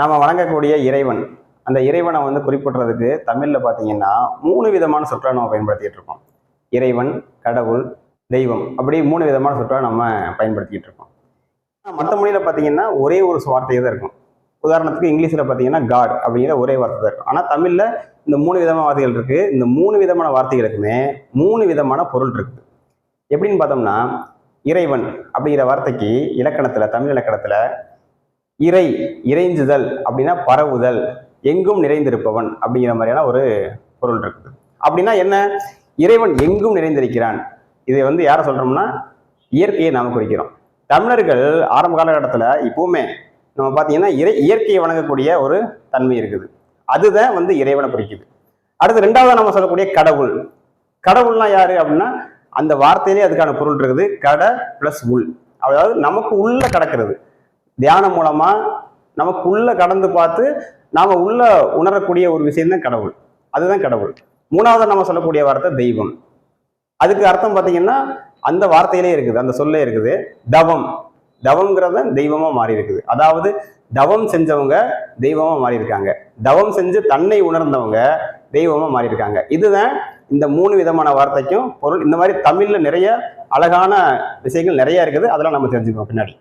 நாம் வணங்கக்கூடிய இறைவன். அந்த இறைவனை வந்து குறிப்பிடுறதுக்கு தமிழில் பார்த்தீங்கன்னா மூணு விதமான சொற்களை நம்ம பயன்படுத்திகிட்டு இருக்கோம். இறைவன் கடவுள் தெய்வம் அப்படி மூணு விதமான சொற்களை நம்ம பயன்படுத்திக்கிட்டு இருக்கோம். மற்ற மொழியில் பார்த்தீங்கன்னா ஒரே ஒரு வார்த்தை தான் இருக்கும். உதாரணத்துக்கு இங்கிலீஷில் பார்த்தீங்கன்னா காட் அப்படிங்கிற ஒரே வார்த்தை தான் இருக்கும். ஆனால் தமிழில் இந்த மூணு விதமான வார்த்தைகள் இருக்குது இந்த மூணு விதமான வார்த்தைகளுக்குமே மூணு விதமான பொருள் இருக்குது. எப்படின்னு பார்த்தோம்னா இறைவன் அப்படிங்கிற வார்த்தைக்கு இலக்கணத்தில் தமிழ் இலக்கணத்தில் இறை இறைஞ்சுதல் அப்படின்னா பரவுதல் எங்கும் நிறைந்திருப்பவன் அப்படிங்கிற மாதிரியான ஒரு பொருள் இருக்குது. அப்படின்னா என்ன? இறைவன் எங்கும் நிறைந்திருக்கிறான். இதை வந்து யாரை சொல்கிறோம்னா இயற்கையை நாம் குறிக்கிறோம். தமிழர்கள் ஆரம்ப காலகட்டத்தில் இப்போவுமே நம்ம பார்த்தீங்கன்னா இறை இயற்கையை வணங்கக்கூடிய ஒரு தன்மை இருக்குது. அதுதான் வந்து இறைவனை குறிக்குது. அடுத்து ரெண்டாவது நம்ம சொல்லக்கூடிய கடவுள். கடவுள்னா யாரு அப்படின்னா அந்த வார்த்தையிலே அதுக்கான பொருள் இருக்குது கட பிளஸ் உள். அதாவது நமக்கு உள்ள கடக்கிறது. தியானம் மூலமாக நமக்குள்ளே கடந்து பார்த்து நாம் உள்ள உணரக்கூடிய ஒரு விஷயம் தான் கடவுள். அதுதான் கடவுள். மூணாவது நம்ம சொல்லக்கூடிய வார்த்தை தெய்வம். அதுக்கு அர்த்தம் பார்த்தீங்கன்னா அந்த வார்த்தையிலே இருக்குது அந்த சொல்லே இருக்குது. தவம். தவம்ங்கிறத தெய்வமாக மாறி இருக்குது அதாவது தவம் செஞ்சவங்க தெய்வமாக மாறி இருக்காங்க தவம் செஞ்சு தன்னை உணர்ந்தவங்க தெய்வமாக மாறி இருக்காங்க இதுதான் இந்த மூணு விதமான வார்த்தைக்கும் பொருள். இந்த மாதிரி தமிழில் நிறைய அழகான விஷயங்கள் நிறைய இருக்குது. அதெல்லாம் நம்ம தெரிஞ்சுக்கோம் பின்னாடி.